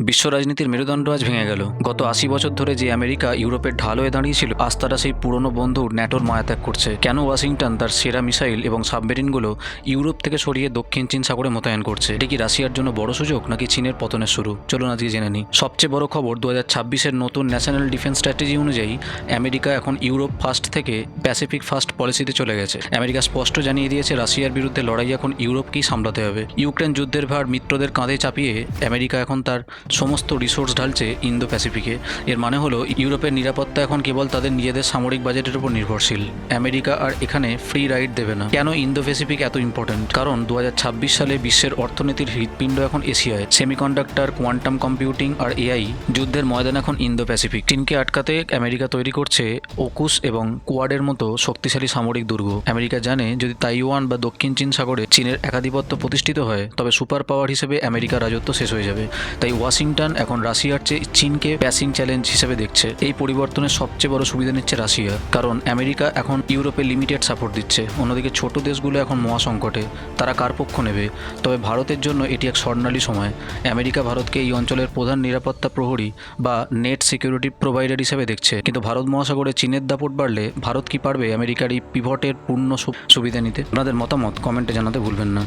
বিশ্ব রাজনীতির মেরুদণ্ড আজ ভেঙে গেল। গত আশি বছর ধরে যে আমেরিকা ইউরোপের ঢাল হয়ে দাঁড়িয়েছিল, আজ তারা সেই পুরনো বন্ধু ন্যাটোর মায়াত্যাগ করছে। কেন ওয়াশিংটন তার সেরা মিসাইল এবং সাবমেরিনগুলো ইউরোপ থেকে সরিয়ে দক্ষিণ চীন সাগরে মোতায়েন করছে? এটি কি রাশিয়ার জন্য বড় সুযোগ, নাকি চীনের পতনের শুরু? চলুন আজকে জেনে নিই। সবচেয়ে বড় খবর দু হাজার ছাব্বিশের নতুন ন্যাশনাল ডিফেন্স স্ট্র্যাটেজি অনুযায়ী আমেরিকা এখন ইউরোপ ফার্স্ট থেকে প্যাসিফিক ফার্স্ট পলিসিতে চলে গেছে। আমেরিকা স্পষ্ট জানিয়ে দিয়েছে, রাশিয়ার বিরুদ্ধে লড়াই এখন ইউরোপকেই সামলাতে হবে। ইউক্রেন যুদ্ধের ভার মিত্রদের কাঁধে চাপিয়ে আমেরিকা এখন তার সমস্ত রিসোর্স ঢালছে ইন্দো প্যাসিফিকে এর মানে হলো, ইউরোপের নিরাপত্তা এখন কেবল তাদের নিজেদের সামরিক বাজেটের উপর নির্ভরশীল। আমেরিকা আর এখানে ফ্রি রাইড দেবে না। কেন ইন্দো প্যাসিফিক এত ইম্পর্ট্যান্ট কারণ দু হাজার ছাব্বিশ সালে বিশ্বের অর্থনীতির হৃৎপিণ্ড এখন এশিয়ায়। সেমিকন্ডাক্টর কোয়ান্টাম কম্পিউটিং আর এআই যুদ্ধের ময়দান এখন ইন্দো প্যাসিফিক চীনকে আটকাতে আমেরিকা তৈরি করছে ওকুস এবং কোয়াডের মতো শক্তিশালী সামরিক দুর্গ। আমেরিকা জানে, যদি তাইওয়ান বা দক্ষিণ চীন সাগরে চীনের একাধিপত্য প্রতিষ্ঠিত হয়, তবে সুপার পাওয়ার হিসেবে আমেরিকার রাজত্ব শেষ হয়ে যাবে। তাই ওয়াশিংটন এখন রাশিয়ার চেয়ে চীনকে প্যাসিং চ্যালেঞ্জ হিসেবে দেখছে। এই পরিবর্তনের সবচেয়ে বড় সুবিধা নিচ্ছে রাশিয়া, কারণ আমেরিকা এখন ইউরোপে লিমিটেড সাপোর্ট দিচ্ছে। অন্যদিকে ছোট দেশগুলো এখন মহাসংকটে, তারা কার পক্ষ নেবে? তবে ভারতের জন্য এটি এক স্বর্ণালী সময়। আমেরিকা ভারতকে এই অঞ্চলের প্রধান নিরাপত্তা প্রহরী বা নেট সিকিউরিটি প্রোভাইডার হিসেবে দেখছে। কিন্তু ভারত মহাসাগরে চীনের দাপট বাড়লে ভারত কি পারবে আমেরিকার এই পিভটের পূর্ণ সুবিধা নিতে? আপনাদের মতামত কমেন্টে জানাতে ভুলবেন না।